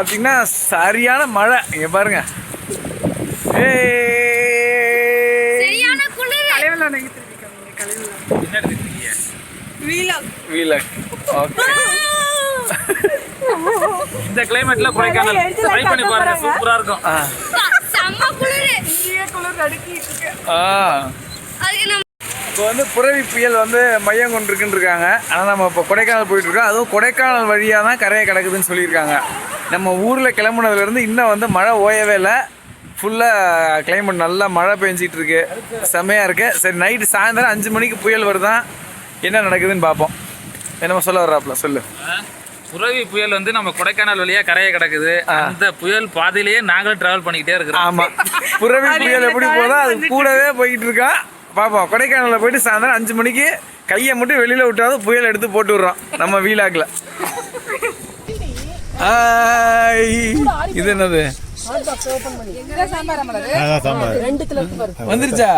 பார்த்தீங்கன்னா சரியான மழை. இங்க பாருங்க. ஏய். சரியான குளிர். என்ன எடுத்துக்கிட்டீங்க வீலக் ஓகே. இந்த கிளைமேட்ல கொடைக்கானல். ட்ரை பண்ணி பாருங்க. சூப்பரா இருக்கும். ஆ. செம்ம குளிர். ஆ. அதுக்கு நம்ம இப்போ வந்து புரவி புயல் வந்து மையம் கொண்டிருக்குன்னு இருக்காங்க. ஆனால் நம்ம இப்போ கொடைக்கானல் போயிட்டு இருக்கோம். அதுவும் கொடைக்கானல் வழியாக தான் கரையை கிடக்குதுன்னு சொல்லியிருக்காங்க. நம்ம ஊரில் கிளம்புனதுலேருந்து இன்னும் வந்து மழை ஓயவே இல்லை. ஃபுல்லாக கிளைமேட் நல்லா மழை பெஞ்சிட்டு இருக்கு செம்மையாக இருக்கு. சரி நைட்டு சாயந்தரம் அஞ்சு மணிக்கு புயல் வருதான் என்ன நடக்குதுன்னு பார்ப்போம் என்னமோ சொல்ல வர்றாப்புல சொல்லு. புரவி புயல் வந்து நம்ம கொடைக்கானல் வழியா கரையை கிடக்குது. அந்த புயல் பாதையிலேயே நாங்களும் டிராவல் பண்ணிக்கிட்டே இருக்கிறோம். ஆமாம் புரவி புயல் எப்படி போதோ அது கூடவே போயிட்டு இருக்கா பார்ப்போம் கொடைக்கானலில் போயிட்டு சாயந்தரம் அஞ்சு மணிக்கு கையை மட்டும் வெளியில் விட்டாவது புயல் எடுத்து போட்டு விட்றோம் நம்ம வீலாக்கில் இது என்னது? வந்துருச்சா?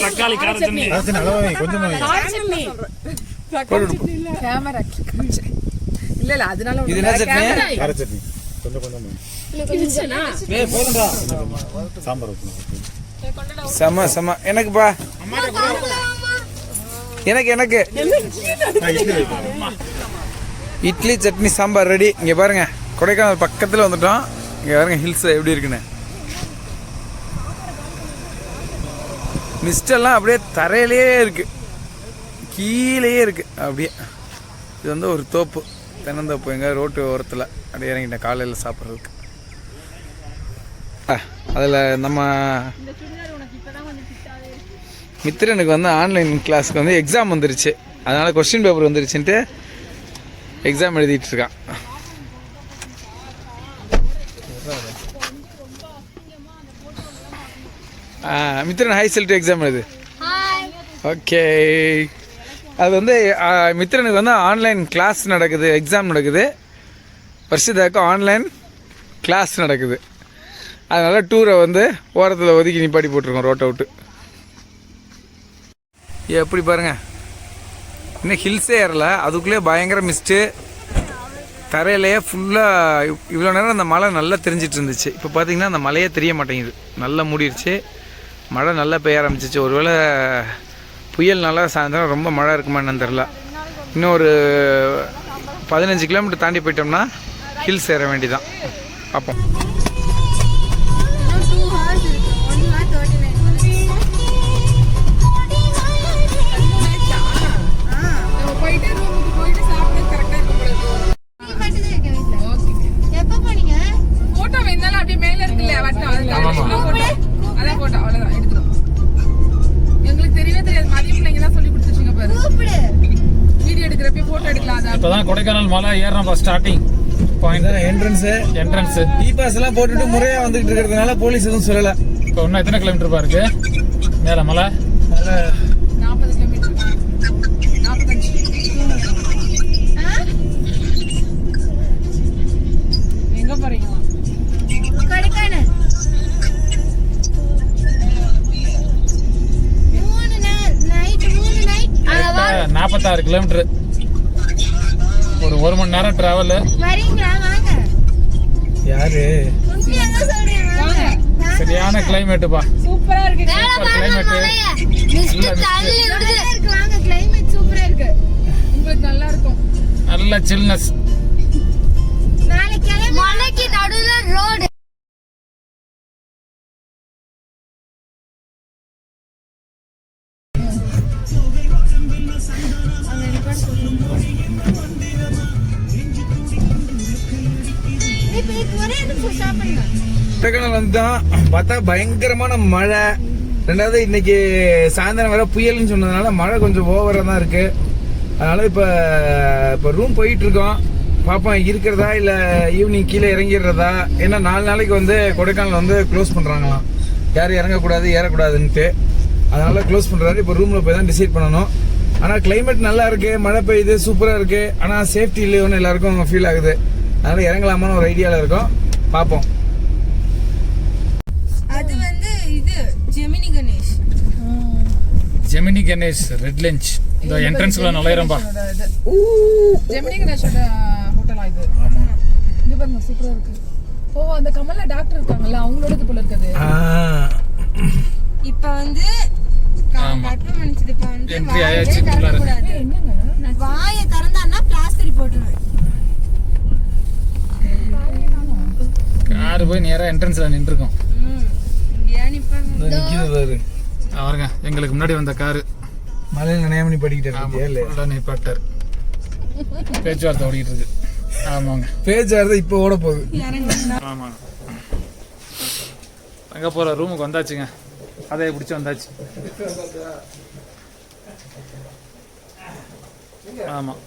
தக்காளி கார சட்னி. இல்ல இல்ல செம செம. எனக்குப்பா. எனக்கு எனக்கு. இட்லி சட்னி சாம்பார் ரெடி இங்கே பாருங்க. கொடைக்கானல் பக்கத்தில் வந்துட்டோம். இங்கே பாருங்க ஹில்ஸ் எப்படி இருக்குன்னு. மிஸ்டெல்லாம் அப்படியே தரையிலே இருக்கு. கீழேயே இருக்கு. அப்படியே. இது வந்து ஒரு தோப்பு. தென்னந்தோப்பு எங்கே? ரோட்டு ஓரத்தில். அப்படியே இறங்கிட்டேன். காலையில் சாப்பிட்றதுக்கு. அதில் நம்ம மித்திரனுக்கு வந்து ஆன்லைன் கிளாஸ்க்கு வந்து எக்ஸாம் வந்துருச்சு. அதனால் கொஸ்டின் பேப்பர் வந்துருச்சுன்ட்டு எக்ஸாம் எழுதிட்டு இருக்கான். ஆ, மித்திரன் ஹை செல்ட்டு எக்ஸாம் எழுது. ஓகே அது வந்து மித்திரனுக்கு வந்து ஆன்லைன் கிளாஸ் நடக்குது எக்ஸாம் நடக்குது. வருஷத்துக்கு ஆன்லைன் கிளாஸ் நடக்குது. அதனால் டூரை வந்து ஓரத்தில் ஒதுக்கி நிப்பாட்டி போட்டிருக்கோம் ரோட்டை விட்டு எப்படி பாருங்கள் இன்னும் ஹில்ஸே ஏறல. அதுக்குள்ளேயே பயங்கர மிஸ்ட்டு தரையிலேயே ஃபுல்லாக இவ்வளோ நேரம் அந்த மழை நல்லா தெரிஞ்சிட்டு இருந்துச்சு. இப்போ பார்த்திங்கன்னா அந்த மழையே தெரிய மாட்டேங்குது. நல்லா மூடிடுச்சு மழை நல்லா பெய்ய ஆரம்பிச்சிச்சு. ஒருவேளை நல்லா சாயந்தரம் ரொம்ப மழை இருக்குமா தெரில இன்னும் ஒரு பதினஞ்சு கிலோமீட்டர் தாண்டி போயிட்டோம்னா ஹில்ஸ் ஏற வேண்டிதான் பார்ப்போம். கொடைக்கானல் மலை ஏறுறோம் starting point entrance entrance E pass எல்லாம் போட்டுட்டு முறையாக வந்துட்டு இருக்கிறதுனால போலீஸ் எதுவும் சொல்லலை. இப்போ இன்னும் எத்தனை கிலோமீட்டர் பாருக்கு மேல மலை? நாற்பது கிலோமீட்டர் நாற்பத்தஞ்சு எங்க போறீங்களா கொடைக்கானல் மூணு நாள் நைட் மூணு நைட் நாற்பத்தாறு கிலோமீட்டர் ஒரு ஒரு மணி நேரம் டிராவல் யாரு? சரியான கிளைமேட்டுப்பா சூப்பரா இருக்கு. கிளைமேட் சூப்பரா இருக்கு. உங்களுக்கு நல்லா இருக்கும். நல்ல சில்னஸ் நாளைக்கு மலைக்கு நடுவுல ரோடு தான் பார்த்தா பயங்கரமான மழை. ரெண்டாவது இன்னைக்கு சாயந்தரம் வர புயல்னு சொன்னதுனால மழை கொஞ்சம் ஓவராக தான் இருக்கு. அதனால இப்போ இப்போ ரூம் போயிட்டு இருக்கோம் பார்ப்போம் இருக்கிறதா இல்லை ஈவினிங் கீழே இறங்கிடுறதா? ஏன்னா நாலு நாளைக்கு வந்து கொடைக்கானல் வந்து க்ளோஸ் பண்ணுறாங்களாம் யாரும் இறங்கக்கூடாது ஏறக்கூடாதுன்ட்டு. அதனால க்ளோஸ் பண்ணுறாரு இப்போ ரூமில் போய் தான் டிசைட் பண்ணணும். ஆனால் கிளைமேட் நல்லா இருக்கு மழை பெய்யுது சூப்பராக இருக்கு. ஆனால் சேஃப்டி இல்லையோன்னு எல்லாருக்கும் ஃபீல் ஆகுது. அதனால இறங்கலாமான்னு ஒரு ஐடியாவில் இருக்கோம். பார்ப்போம் ஜெமினி கணேஷ் ரெட் லஞ்ச் இந்த என்ட்ரன்ஸ்ல நுழையிறம்பா இது. ஜெமினி கணேஷோட ஹோட்டலா இது. இங்க பாருங்க சூப்பரா இருக்கு. ஓ அந்த கமலா டாக்டர் இருக்காங்கல்ல அவங்களோட போல இருக்குது. இப்ப வந்து வாயை ஆயாச்சு, வாயை திறந்தான்னா பிளாஸ்டர் போட்டுருவேன். கார் போய் நேரா என்ட்ரன்ஸ்ல நின்றுருக்கோம். நிக்கிது பாரு. அவருங்க எங்களுக்கு முன்னாடி வந்த காரு. மலையில நினையாமணி படிக்கிட்டு இருக்கியா இல்லையா? உடனே நிப்பாட்டார். பேச்சுவார்த்தை ஓடிட்டு இருக்கு ஆமாங்க. பேச்சாரு இப்போ ஓட போகுது. ஆமாங்க. அங்கே போகிற ரூமுக்கு வந்தாச்சுங்க. அதை பிடிச்சி வந்தாச்சு. ஆமாம்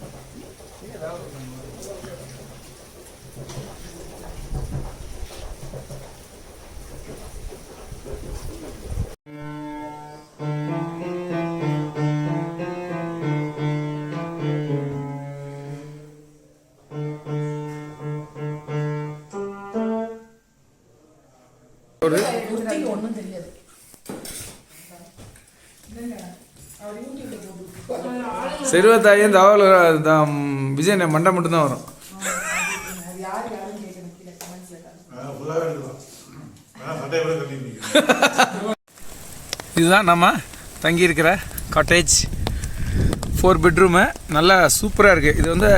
செல்வத்தாயும் தகவல் விஜய் மண்டை மட்டும்தான் வரும். இதுதான் நம்ம தங்கியிருக்கிற காட்டேஜ் ஃபோர் பெட்ரூமு நல்லா சூப்பராக இருக்குது இது வந்து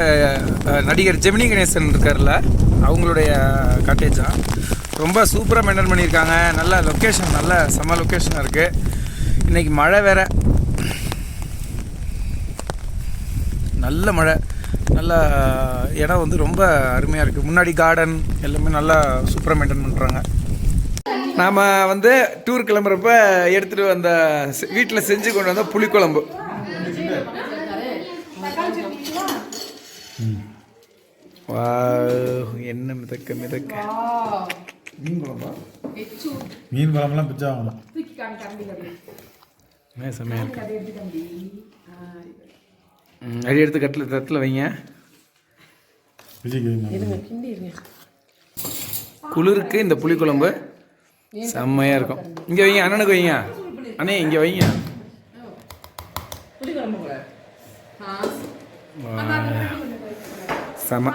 நடிகர் ஜெமினி கணேசன் இருக்கார்ல அவங்களுடைய காட்டேஜ் தான். ரொம்ப சூப்பராக மெயின்டைன் பண்ணியிருக்காங்க. நல்ல லொக்கேஷன் நல்ல செம்ம லொக்கேஷனாக இருக்குது இன்றைக்கி மழை வேறு. நல்ல மழை நல்ல இடம் வந்து ரொம்ப அருமையாக இருக்குது முன்னாடி கார்டன் எல்லாமே நல்லா சூப்பராக மெயின்டைன் பண்ணுறாங்க நாம் வந்து டூர் கிளம்புறப்ப எடுத்துகிட்டு வந்த வீட்டில் செஞ்சு கொண்டு வந்த புளிக்குழம்பு. வா என்ன மிதக்க மிதக்க. மீன் குழம்பா? மீன் குழம்புலாம் பிச்சா ஆகணும் என்ன செம்மையாக இருக்கு அடி எடுத்து கட்டில் தட்டில் வைங்க. குளிருக்கு இந்த புளிக்குழம்பு செம்மையாக இருக்கும். இங்கே வைங்க அண்ணனுக்கு வைங்க. அண்ணே இங்கே வைங்க. செம.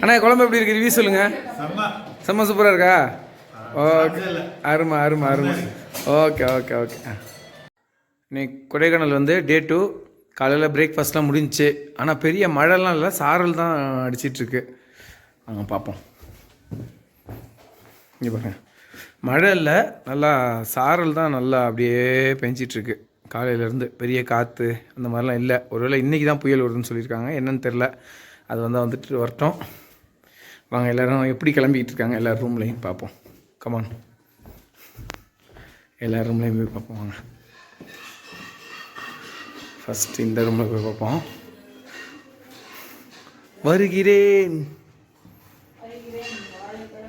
அண்ணா குழம்பு எப்படி இருக்கு? ரிவ்யூ சொல்லுங்க. செம்ம. சூப்பராக இருக்கா? ஓகே. அருமை அருமை அருமை. Okay okay okay. இன்னைக்கு கொடைக்கானல் வந்து டே டூ. காலையில் பிரேக்ஃபாஸ்ட்லாம் முடிஞ்சுச்சு. ஆனால் பெரிய மழைலாம் இல்லை. சாரல் தான் அடிச்சிட்ருக்கு. அங்கே பார்ப்போம் இங்கே பாருங்க. மழை இல்லை. நல்லா சாரல் தான் நல்லா அப்படியே பெஞ்சிட்ருக்கு. காலையிலேருந்து பெரிய காற்று அந்த மாதிரிலாம் இல்லை. ஒருவேளை இன்றைக்கி தான் புயல் வருதுன்னு சொல்லியிருக்காங்க. என்னன்னு தெரில அது வந்தால் வந்துட்டு வரட்டும். வாங்க எல்லோரும் எப்படி கிளம்பிக்கிட்டு இருக்காங்க எல்லா ரூம்லேயும் பார்ப்போம் கமான் எல்லா ரூம்லேயும் போய் பார்ப்போம் வாங்க. ஃபஸ்ட் இந்த ரூமில் போய் பார்ப்போம். வருகிறேன்.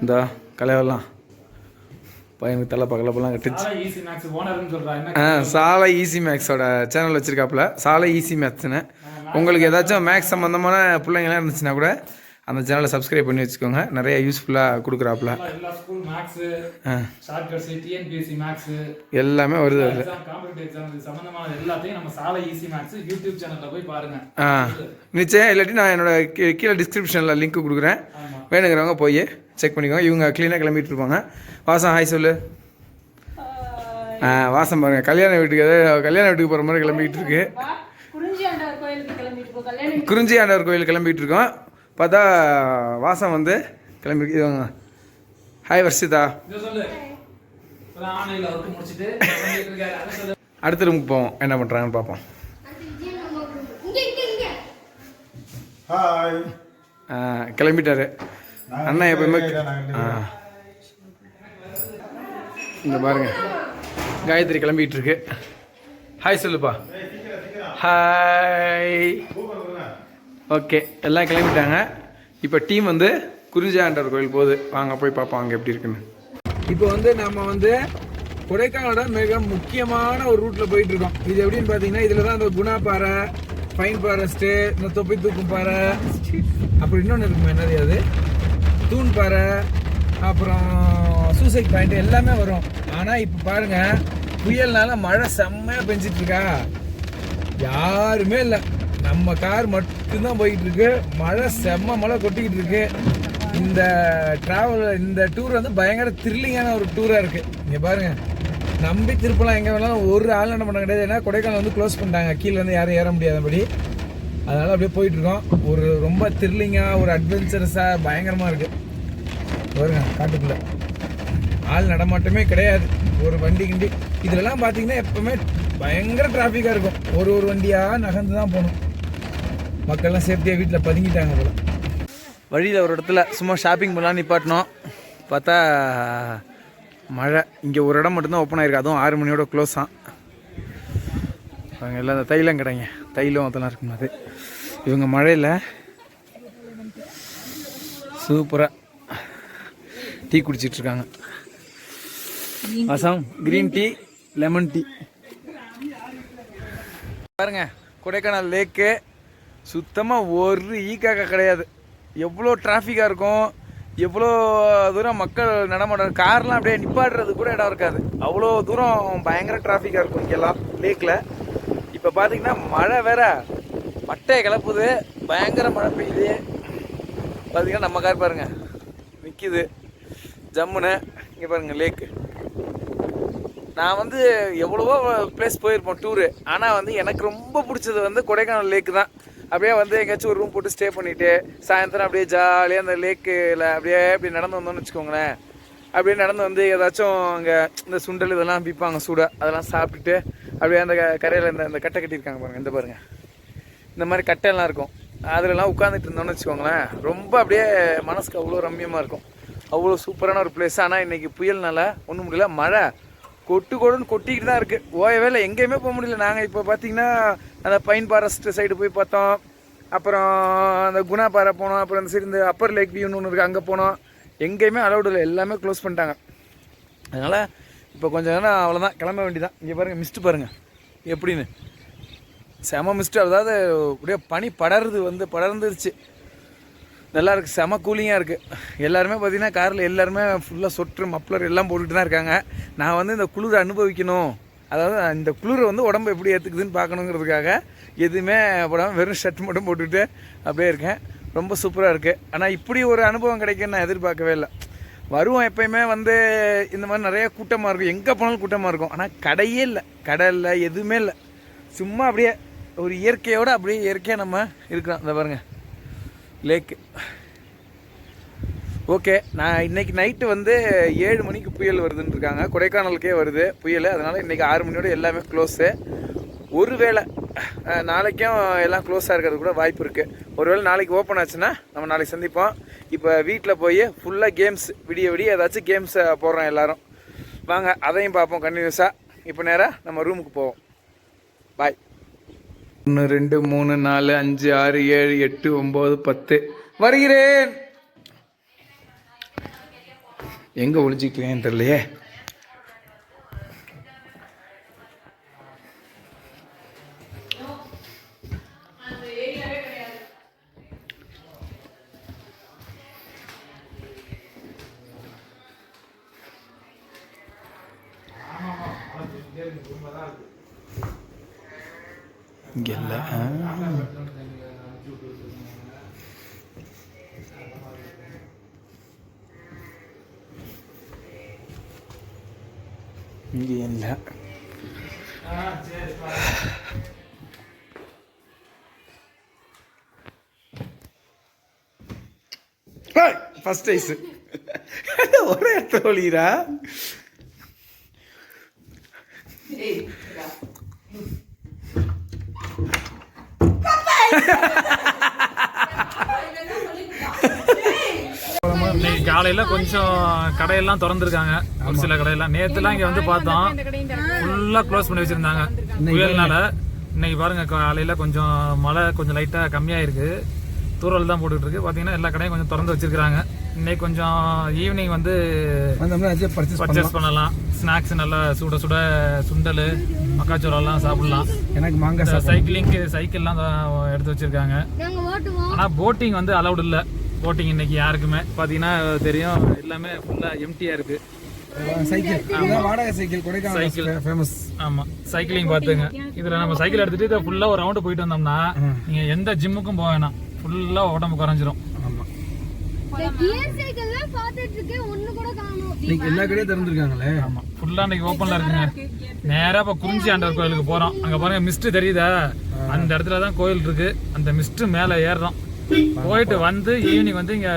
இந்தா கலைவெல்லாம். பையனுக்கு தலை பகலப்பெல்லாம் கட்டுச்சு ஆ சாலை ஈஸி மேக்ஸோட சேனல் வச்சுருக்காப்புல. சாலை ஈஸி மேக்ஸ்னு உங்களுக்கு ஏதாச்சும் மேக்ஸ் சம்மந்தமான பிள்ளைங்களாம் இருந்துச்சுன்னா கூட அந்த சேனலை சப்ஸ்கிரைப் பண்ணி வச்சுக்கோங்க. நிறைய யூஸ்ஃபுல்லாக கொடுக்குறாப்புல. எல்லா ஸ்கூல் மேக்ஸு ஆ. ஷார்ட்கட்ஸ் டிஎன்பிஎஸ்சி மேக்ஸு எல்லாமே வருது அதில். எக்ஸாம் காம்படிட்டிவ் எக்ஸாம் இது சம்மந்தமான எல்லாத்தையும் நம்ம சாலை ஈஸி மேக்ஸ் யூடியூப் சேனல்ல போய் பாருங்க. ஆ. நிச்சயம் இல்லாட்டி நான் என்னோட கீ- கீழே டிஸ்கிரிப்ஷனில் லிங்க் கொடுக்குறேன். வேணுங்கிறவங்க போய் செக் பண்ணிக்கோங்க. இவங்க க்ளீனாக கிளம்பிட்டு இருப்பாங்க. வாசம் ஹாய் சொல்லு. ஆ வாசம் பாருங்க. கல்யாண வீட்டுக்கு கல்யாண வீட்டுக்கு போகிற மாதிரி கிளம்பிக்கிட்டு இருக்கு. குறிஞ்சி ஆண்டவர் கோயிலுக்கு கிளம்பிட்டு போ கல்யாணம் குறிஞ்சி ஆண்டவர் கோயில் கிளம்பிட்டு இருக்கோம். பார்த்தா வாசம் வந்து கிளம்பி இதுவாங்க ஹாய் வர்ஷிதா. அடுத்த ரூமுக்கு போவோம். என்ன பண்ணுறாங்கன்னு பார்ப்போம் இங்க இங்க இங்க ஹாய் ஆ, கிளம்பிட்டாரு. அண்ணா எப்பவுமே ஆ. இந்த பாருங்க. காயத்ரி கிளம்பிட்டு இருக்கு. ஹாய் சொல்லுப்பா. ஹாய் ஓகே எல்லாம் கிளம்பிட்டாங்க. இப்போ டீம் வந்து குறிஞ்சாண்டவர் கோயில் போகுது. வாங்க போய் பார்ப்போம் அங்கே எப்படி இருக்குன்னு. இப்போ வந்து நம்ம வந்து கொடைக்கானலோட மிக முக்கியமான ஒரு ரூட்டில் போயிட்டு இருக்கோம் இது எப்படின்னு பார்த்தீங்கன்னா இதில் தான் இந்த குணா பாறை பைன் ஃபாரஸ்ட்டு இந்த தொப்பி தூக்கும் பாறை. அப்புறம் இன்னொன்று இருக்குமா என்னது அது? தூண் பாறை அப்புறம் சூசைட் பாயிண்ட் எல்லாமே வரும். ஆனால் இப்போ பாருங்கள் புயல்னால மழை செம்மையாக பெஞ்சிட்ருக்கா. யாருமே இல்லை. நம்ம கார் மட்டும்தான் போயிட்டு இருக்கு மழை செம்ம மழை கொட்டிக்கிட்டு இருக்கு இந்த டிராவல் இந்த டூர் வந்து பயங்கர த்ரில்லிங்கான ஒரு டூராக இருக்கு. இங்கே பாருங்க. நம்பி திருப்பலாம் எங்கே வேணாலும் ஒரு ஆள் என்ன பண்ண கிடையாது. ஏன்னா கொடைக்கானல் வந்து க்ளோஸ் பண்ணிட்டாங்க. கீழே வந்து யாரும் ஏற முடியாதபடி அதனால அப்படியே போயிட்டு இருக்கோம் ஒரு ரொம்ப த்ரில்லிங்காக ஒரு அட்வென்ச்சரஸாக பயங்கரமாக இருக்கு. பாருங்க காட்டுக்குள்ள. ஆள் நடமாட்டமே கிடையாது. ஒரு வண்டி கிண்டி. இதுலலாம் பார்த்தீங்கன்னா எப்பவுமே பயங்கர டிராஃபிக்காக இருக்கும். ஒரு ஒரு வண்டியாக நகர்ந்து தான் போகணும். மக்கள்லாம் சேஃப்டியாக வீட்டில் பதுங்கிட்டாங்க போல. வழியில் ஒரு இடத்துல சும்மா ஷாப்பிங் பண்ணலாம் நிப்பாட்டினோம். பார்த்தா மழை. இங்கே ஒரு இடம் மட்டும்தான் ஓப்பன் ஆயிருக்கு. அதுவும் ஆறு மணியோட க்ளோஸ் தான் அவங்க எல்லாம் அந்த தைலம் கடைங்க. தைலம் அதெல்லாம் இருக்கும் அது. இவங்க மழையில் சூப்பராக டீ குடிச்சிட்டு இருக்காங்க. Assam green tea lemon tea பாருங்க கொடைக்கானல் லேக்கு சுத்தமாக ஒரு ஈ காக்கா கிடையாது. எவ்வளோ டிராஃபிக்காக இருக்கும் எவ்வளோ தூரம் மக்கள் நடமாட்டம் கார்லாம் அப்படியே நிப்பாடுறது கூட இடம் இருக்காது. அவ்வளோ தூரம் பயங்கர டிராஃபிக்காக இருக்கும் இங்கெல்லாம் லேக்கில் இப்போ பார்த்தீங்கன்னா மழை வேற பட்டையை கிளப்புது பயங்கர மழை பெய்யுது. பார்த்தீங்கன்னா நம்ம கார் பாருங்கள் நிற்கிது ஜம்முன்னு இங்கே பாருங்கள் லேக்கு நான் வந்து எவ்வளவோ பிளேஸ் போயிருப்போம் டூரு ஆனால் வந்து எனக்கு ரொம்ப பிடிச்சது வந்து கொடைக்கானல் லேக்கு தான் அப்படியே வந்து எங்கேயாச்சும் ஒரு ரூம் போட்டு ஸ்டே பண்ணிவிட்டு சாயந்தரம் அப்படியே ஜாலியாக அந்த லேக்கில் அப்படியே இப்படி நடந்து வந்தோம்னு வச்சுக்கோங்களேன். அப்படியே நடந்து வந்து ஏதாச்சும் அங்கே இந்த சுண்டல் இதெல்லாம் விற்பாங்க சூடாக அதெல்லாம் சாப்பிட்டுட்டு அப்படியே அந்த கரையில் இந்த இந்த கட்டை கட்டியிருக்காங்க பாருங்கள் இந்த பாருங்கள் இந்த மாதிரி கட்டையெல்லாம் இருக்கும். அதுலலாம் உட்காந்துட்டு இருந்தோம்னு வச்சுக்கோங்களேன் ரொம்ப அப்படியே மனசுக்கு அவ்வளோ ரம்மியமாக இருக்கும். அவ்வளோ சூப்பரான ஒரு பிளேஸ் ஆனால் இன்னைக்கு புயல்னால ஒன்றும் முடியல. மழை கொட்டு கொடுன்னு கொட்டிக்கிட்டு தான் இருக்குது ஓயவே இல்லை. எங்கேயுமே போக முடியல. நாங்கள் இப்போ பார்த்தீங்கன்னா அந்த பைன் ஃபாரஸ்ட் சைடு போய் பார்த்தோம். அப்புறம் அந்த குணா பாறை போனோம். அப்புறம் அந்த சைடு இந்த அப்பர் லேக் வியூன்னு ஒன்று இருக்குது அங்கே போனோம். எங்கேயுமே அலௌடு இல்லை. எல்லாமே க்ளோஸ் பண்ணிட்டாங்க. அதனால் இப்போ கொஞ்சம் நேரம் அவ்வளோதான் கிளம்ப வேண்டியதான் இங்கே பாருங்கள் மிஸ்ட்டு பாருங்கள் எப்படின்னு. செம மிஸ்ட்டு அதாவது அப்படியே பனி படருது வந்து படர்ந்துருச்சு. நல்லா இருக்குது செம கூலிங்காக இருக்குது எல்லாருமே பார்த்தீங்கன்னா காரில் எல்லாருமே ஃபுல்லாக சொட்ரு மப்ளர் எல்லாம் போட்டுட்டு தான் இருக்காங்க. நான் வந்து இந்த குளிரை அனுபவிக்கணும். அதாவது இந்த குளிரை வந்து உடம்பு எப்படி ஏற்றுக்குதுன்னு பார்க்கணுங்கிறதுக்காக எதுவுமே போடாமல் வெறும் ஷர்ட் மட்டும் போட்டுக்கிட்டு அப்படியே இருக்கேன். ரொம்ப சூப்பராக இருக்குது ஆனால் இப்படி ஒரு அனுபவம் கிடைக்குன்னு நான் எதிர்பார்க்கவே இல்லை. வருவோம் எப்பயுமே வந்து இந்த மாதிரி நிறைய கூட்டமாக இருக்கும். எங்கே போனாலும் கூட்டமாக இருக்கும். ஆனால் கடையே இல்லை. கடை இல்லை எதுவுமே இல்லை. சும்மா அப்படியே ஒரு இயற்கையோடு அப்படியே இயற்கையாக நம்ம இருக்கிறோம். இந்த பாருங்கள் லேக்கு ஓகே நான் இன்னைக்கு நைட்டு வந்து ஏழு மணிக்கு புயல் வருதுன்னு இருக்காங்க. கொடைக்கானலுக்கே வருது புயல். அதனால் இன்றைக்கி ஆறு மணியோட எல்லாமே க்ளோஸு ஒருவேளை நாளைக்கும் எல்லாம் க்ளோஸாக இருக்கிறது கூட வாய்ப்பு இருக்குது ஒருவேளை நாளைக்கு ஓப்பன் ஆச்சுன்னா நம்ம நாளைக்கு சந்திப்போம். இப்போ வீட்டில் போய் ஃபுல்லாக கேம்ஸ் விடிய விடிய ஏதாச்சும் கேம்ஸை போடுறோம் எல்லாரும். வாங்க அதையும் பார்ப்போம் கண்டினியூஸாக இப்போ நேராக நம்ம ரூமுக்கு போவோம். பாய் ஒன்று ரெண்டு மூணு நாலு அஞ்சு ஆறு ஏழு எட்டு ஒம்பது பத்து. வருகிறேன். எங்கே ஒளிஞ்சிக்கிறேன்னு தெரியலையே? இங்கே இல்லை. ஃபஸ்ட் ஐஸ் ஒரே இடத்துல ஒளிகிறா இன்னைக்கு காலையில கொஞ்சம் கடையெல்லாம் திறந்துருக்காங்க. ஒரு சில கடையெல்லாம். நேத்துலாம் இங்க வந்து பார்த்தோம். ஃபுல்லா க்ளோஸ் பண்ணி வச்சிருந்தாங்க. புயல்னால. இன்னைக்கு பாருங்க காலையில கொஞ்சம் மழை கொஞ்சம் லைட்டா கம்மியா இருக்கு தூரல் தான் போட்டுட்டு இருக்கு. பாத்தீங்கன்னா எல்லா கடையும் கொஞ்சம் திறந்து வச்சிருக்காங்க இன்னைக்கு கொஞ்சம் ஈவினிங் வந்து பர்ச்சேஸ் பண்ணலாம். ஸ்நாக்ஸ் நல்லா சுட சுட சுண்டல் மக்காச்சோளம் எல்லாம் சாப்பிடலாம். எனக்கு மாங்காய் சைக்கிளிங்க்கு சைக்கிள்லாம் எடுத்து வச்சிருக்காங்க. நாங்க ஓட்டுவோம். ஆனா போட்டிங் வந்து அலௌட் இல்ல. போட்டிங் இன்னைக்கு யாருக்குமே? பாத்தீங்கன்னா தெரியும். எல்லாமே ஃபுல்லா எம்டியா இருக்கு. சைக்கிள் இதுதான் வாடகை சைக்கிள் கொடைக்கானல் சைக்கிள். ஃபேமஸ் ஆமா. சைக்கிளிங் பாத்துங்க இதுல நம்ம சைக்கிள் எடுத்துட்டு இதை ஃபுல்லா ஒரு ரவுண்ட் போயிட்டு வந்தோம்னா நீங்க எந்த ஜிம்முக்கும் போக வேணாம். ஃபுல்லா உடம்பு குறைஞ்சிரும். எல்லா கடையும் திறந்துருக்காங்களே? ஆமா. ஃபுல்லா இன்னைக்கு ஓப்பன்ல இருக்குங்க. நேரா இப்ப குறிஞ்சி ஆண்டவர் கோயிலுக்கு போறோம். அங்க பாருங்க மிஸ்ட் தெரியுதா? அந்த இடத்துல தான் கோயில் இருக்கு. அந்த மிஸ்ட் மேல ஏறுறோம். போயிட்டு வந்து ஈவினிங் வந்து இங்க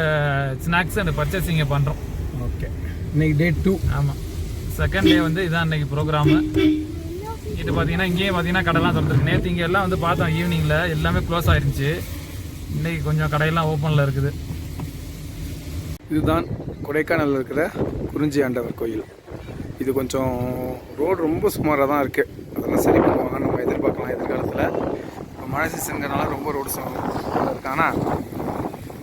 ஸ்நாக்ஸ் அண்ட் பர்ச்சேசிங் பண்றோம். ஓகே இன்னைக்கு டே டூ ஆமா. செகண்ட் டே வந்து இதான் இன்னைக்கு ப்ரோக்ராம் இது பாத்தீங்கன்னா இங்கேயும் பாத்தீங்கன்னா கடைலாம் திறந்துருக்கு. நேற்று இங்க எல்லாம் வந்து பார்த்தோம் ஈவினிங்ல எல்லாமே க்ளோஸ் ஆயிருந்துச்சு. இன்னைக்கு கொஞ்சம் கடையெல்லாம் ஓப்பன்ல இருக்குது. இதுதான் கொடைக்கானல் இருக்கிற குறிஞ்சி ஆண்டவர் கோயில். இது கொஞ்சம் ரோடு ரொம்ப சுமாராக தான் இருக்குது அதெல்லாம் சரி பண்ணுவாங்க நம்ம எதிர்பார்க்கலாம் எதிர்காலத்தில். மழை சீசனுங்கிறனால ரொம்ப ரோடு சுமாராக இருக்கு. ஆனால்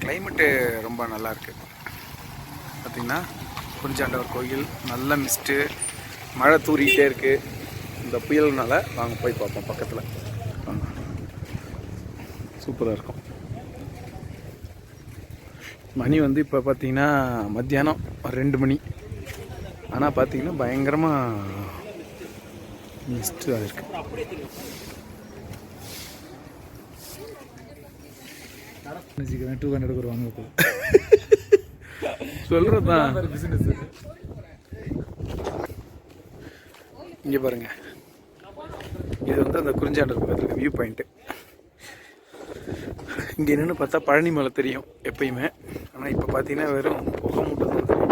கிளைமேட்டு ரொம்ப நல்லா இருக்குது பார்த்திங்கன்னா குறிஞ்சாண்டவர் கோயில் நல்ல மிஸ்ட்டு மழை தூரிக்கிட்டே இருக்குது இந்த புயல்னால நாங்கள் போய் பார்ப்போம் பக்கத்தில். சூப்பராக இருக்கும். மணி வந்து இப்போ பார்த்தீங்கன்னா மத்தியானம் ரெண்டு மணி. ஆனால் பார்த்தீங்கன்னா பயங்கரமாக மிஸ்ட்டு இருக்கு டூ ஹண்ட்ரட் ஒரு வாங்க சொல்கிறது தான் இங்கே பாருங்க. இது வந்து அந்த குறிஞ்சாண்டர் பக்கத்தில் இருக்க வியூ பாயிண்ட்டு இங்கே நின்று பார்த்தா பழனி மலை தெரியும் எப்பயுமே. ஆனால் இப்போ பார்த்தீங்கன்னா வெறும் புகை மட்டும் தான் தெரியும்.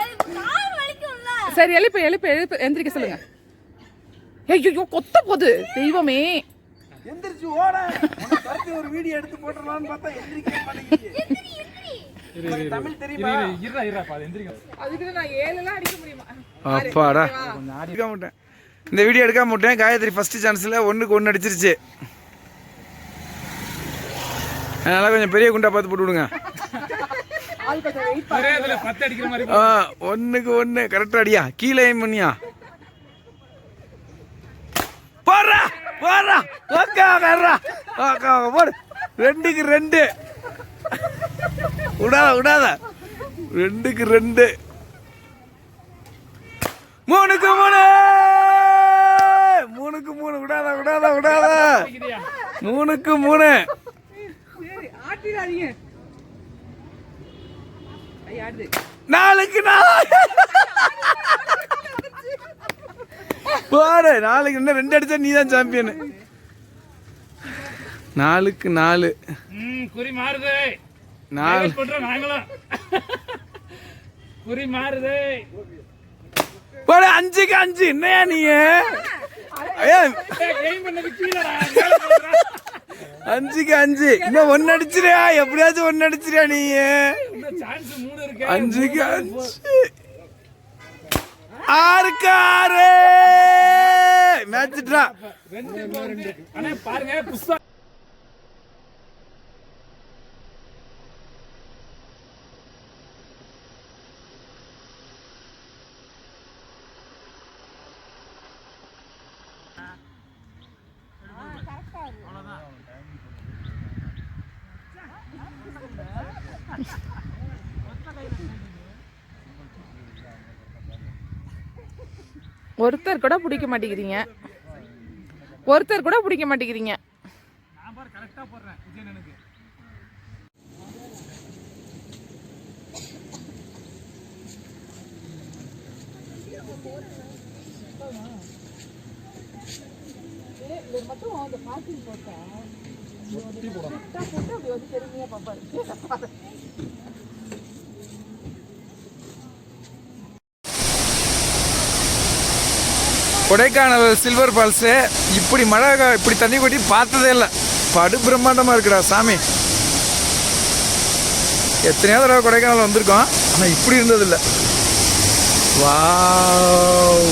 அது கால் வலிக்கும்ல. சரி எழுப்பு எழுப்பு எழுப்பு. எந்திரிக்க சொல்லுங்க. ஐயோ கொத்த போகுது. தெய்வமே. எந்திரிச்சு ஓட. ஒரு வீடியோ எடுத்து போட்டுடலாம்னு பார்த்தா எந்திரிக்க மாட்டேங்குது. தமிழ் தெரியுமா? இருடா இருடா பாது எந்திரிங்க அதுக்கு நான் ஏழுலாம் அடிக்க முடியுமா? அப்பாடா. எடுக்க மாட்டேன் இந்த வீடியோ எடுக்காம விட்டேன். காயத்ரி ஃபர்ஸ்ட் சான்ஸில் ஒன்றுக்கு ஒன்று அடிச்சிருச்சு. அதனால கொஞ்சம் பெரிய குண்டா பார்த்து போட்டு விடுங்க. ஆ ஒன்றுக்கு ஒன்று கரெக்டாக அடியா? கீழே ஏம் பண்ணியா? போடுறா போடுறா. ஓகே வர்றா ஓகே போடு. ரெண்டுக்கு ரெண்டு. விடாத விடாத. ரெண்டுக்கு ரெண்டு. மூணுக்கு மூணு. மூணு விடாத விடாத விடாத. மூணுக்கு மூணு. நாலு. போடு நாளைக்கு இன்னும் ரெண்டு அடிச்சா நீ தான் சாம்பியன் நாலுக்கு நாலு. ம் குறி மாறுது. நாலு. நாங்களும். குறி மாறுது. போடு அஞ்சுக்கு அஞ்சு. என்னையா நீ அஞ்சுக்கு அஞ்சு. இன்னும் ஒன்னு அடிச்சிரியா எப்படியாச்சும் ஒன்னு அடிச்சிரியா நீ அஞ்சுக்கு அஞ்சு. ஆறுக்கு ஆறு. மேட்ச் பாருங்க ஒருத்தர் கூட பிடிக்க மாட்டேங்கிறீங்க. ஒருத்தர் கூட பிடிக்க மாட்டேங்கிறீங்க. நான் பாரு கரெக்டா போடுறேன் கொடைக்கானல் சில்வர் ஃபால்ஸு இப்படி மழை இப்படி தண்ணி கொட்டி பார்த்ததே இல்லை. படு பிரம்மாண்டமாக இருக்குடா சாமி. எத்தனையோ தடவை கொடைக்கானல் வந்திருக்கோம் ஆனால் இப்படி இருந்ததில்லை. வாவ்.